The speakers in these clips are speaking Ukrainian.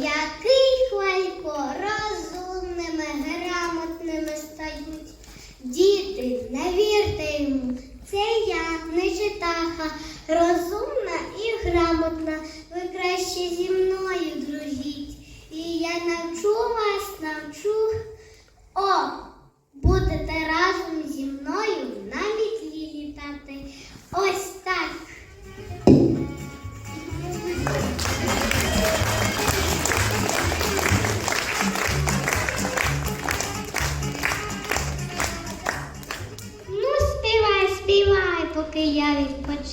який хвалько розумними, грамотними стають. Діти, не вірте йому, це я, не читаха, розумна і грамотна, ви краще зі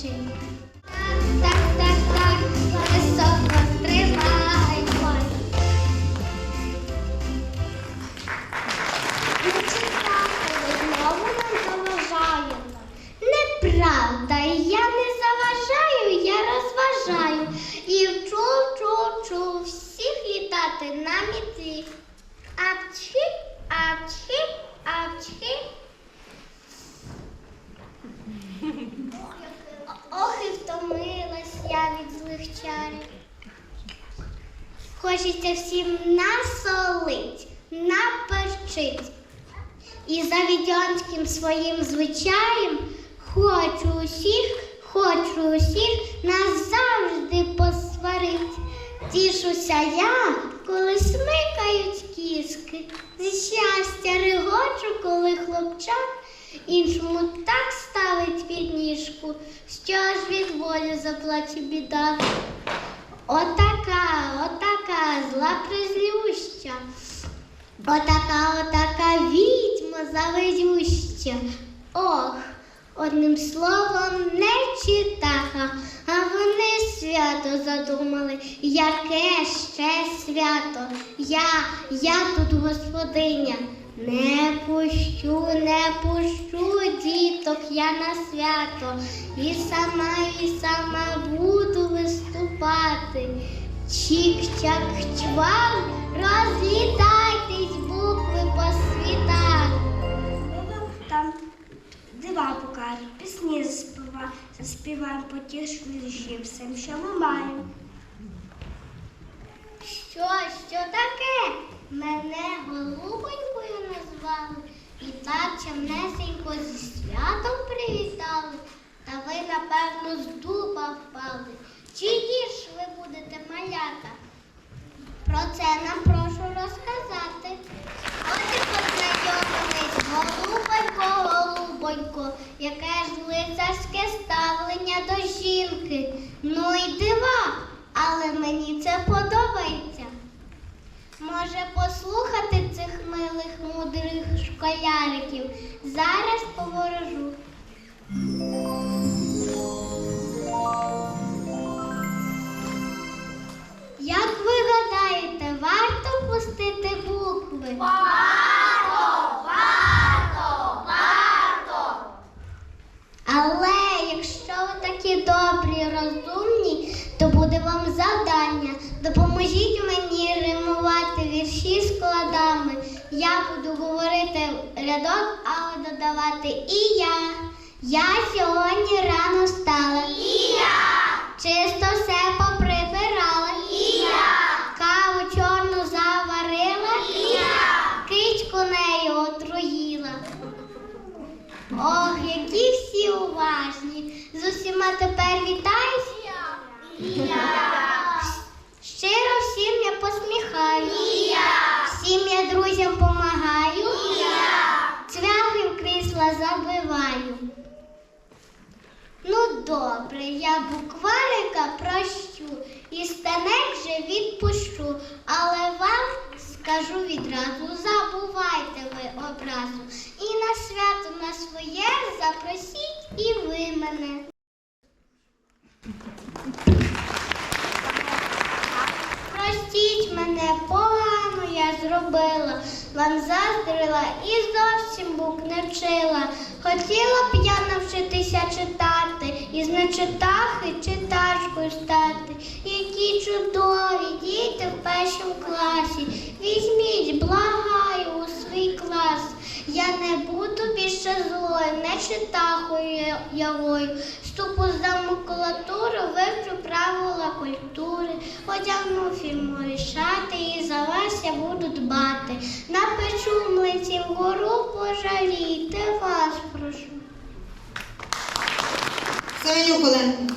відпочину. Так, так, так, високо тримай. Знову нам заважаєте. Неправда, я не заважаю, я розважаю. І вчу, вчу, вчу всіх літати на мітлі. Апчхи, апчхи, апчхи. Ох, і втомилась я від чарів. Хочеться всім насолить, наперчить. І за відьонським своїм звичаєм хочу усіх, хочу усіх назавжди посварить. Тішуся я, коли смикають кіски. Зі щастя регочу, коли хлопчак іншому так ставить підніжку, що аж від волі заплаче біда. Отака, отака зла призлюща. Отака, отака відьма заведюща. Ох, одним словом, не читаха, а вони свято задумали. Яке ще свято? Я, я тут господиня. Не пущу, не пущу діток я на свято. І сама, і сама буду виступати. Чік-чак-чвак, розлітайтесь букви по світах. Дива покажуть, пісні заспіва, заспіваємо потіш душі всім, що ми маємо. Що, що таке? Мене голубонькою назвали і так чемнесенько зі святом привітали. Та ви, напевно, з дуба впали. Голубонько, яке ж лицарське ставлення до жінки. Ну і дива, але мені це подобається. Може послухати цих милих мудрих школяриків? Зараз поворожу. Такі добрі розумні, то буде вам завдання. Допоможіть мені римувати вірші складами. Я буду говорити рядок, але додавати і я. Я сьогодні рано встала. І я. Чисто все поприбирала. І я. Каву чорну заварила. І я. Кичку нею отруїла. Ох, які всі уважні. З усіма тепер вітаюсь. Щиро всім я посміхаю. Всім я друзям помагаю. Цвяхи в крісла забиваю. Ну добре, я букварика прощу і станек же відпущу, але вам скажу відразу, забувайте ви образу. І на свято на своє запросіть і ви мене. Простіть мене, погано я зробила, вам заздрила і зовсім бук не вчила. Хотіла б я навчитися читати, і з нечитахи читачкою стати. Які чудові діти в першому класі. Візьміть, благаю. Я не буду більше злою, не читахою явою. Ступу за макулатуру, вивчу правила культури, одягну фільмові шати і за вас я буду дбати. Напечу млиці вгору пожалійте вас прошу. Семенюк Оленко.